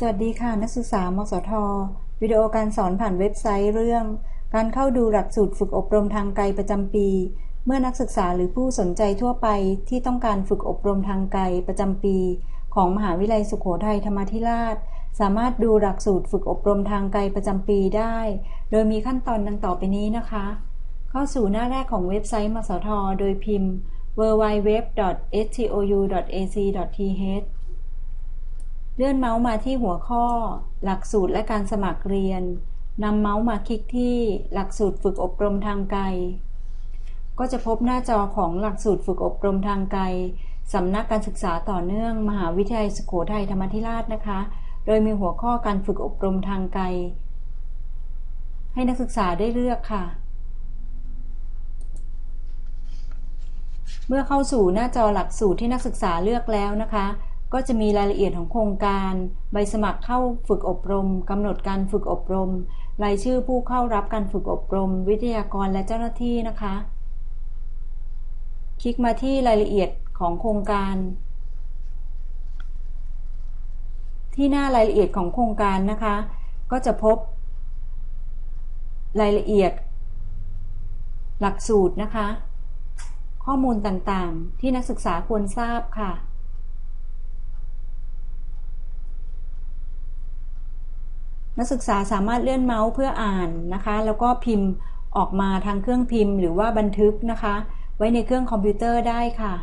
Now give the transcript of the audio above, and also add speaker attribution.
Speaker 1: สวัสดีค่ะ นักศึกษามสท วิดีโอการสอนผ่านเว็บไซต์เรื่อง การเข้าดูหลักสูตรฝึกอบรมทางไกลประจำปี เมื่อนักศึกษาหรือผู้สนใจทั่วไปที่ต้องการฝึกอบรมทางไกลประจำปี ของมหาวิทยาลัยสุโขทัยธรรมาธิราช สามารถดูหลักสูตรฝึกอบรมทางไกลประจำปีได้ โดยมีขั้นตอนดังต่อไปนี้นะคะ เข้าสู่หน้าแรกของเว็บไซต์มสท โดยพิมพ์ www.stou.ac.th เลื่อนเมาส์มาที่หัวข้อ หลักสูตรและการสมัครเรียนนำเมาส์มาคลิกที่หลักสูตรฝึกอบรมทางไกล ก็จะพบหน้าจอของหลักสูตรฝึกอบรมทางไกลสำนักการศึกษาต่อเนื่อง มหาวิทยาลัยสุโขทัยธรรมธิราชนะคะ โดยมีหัวข้อการฝึกอบรมทางไกล ให้นักศึกษาได้เลือกค่ะ เมื่อเข้าสู่หน้าจอหลักสูตรที่นักศึกษาเลือกแล้วนะคะ ก็จะมีรายละเอียดของโครงการ ใบสมัครเข้าฝึกอบรมกำหนดการฝึกอบรม รายชื่อผู้เข้ารับการฝึกอบรม วิทยากรและเจ้าหน้าที่นะคะ คลิกมาที่รายละเอียดของโครงการ ที่หน้ารายละเอียดของโครงการนะคะ ก็จะพบ รายละเอียด หลักสูตรนะคะ ข้อมูลต่างๆ ที่นักศึกษาควรทราบค่ะ นักศึกษาสามารถเลื่อนเมาส์เพื่ออ่านนะคะ แล้วก็พิมพ์ออกมาทางเครื่องพิมพ์ หรือว่าบันทึกนะคะ ไว้ในเครื่องคอมพิวเตอร์ได้ค่ะ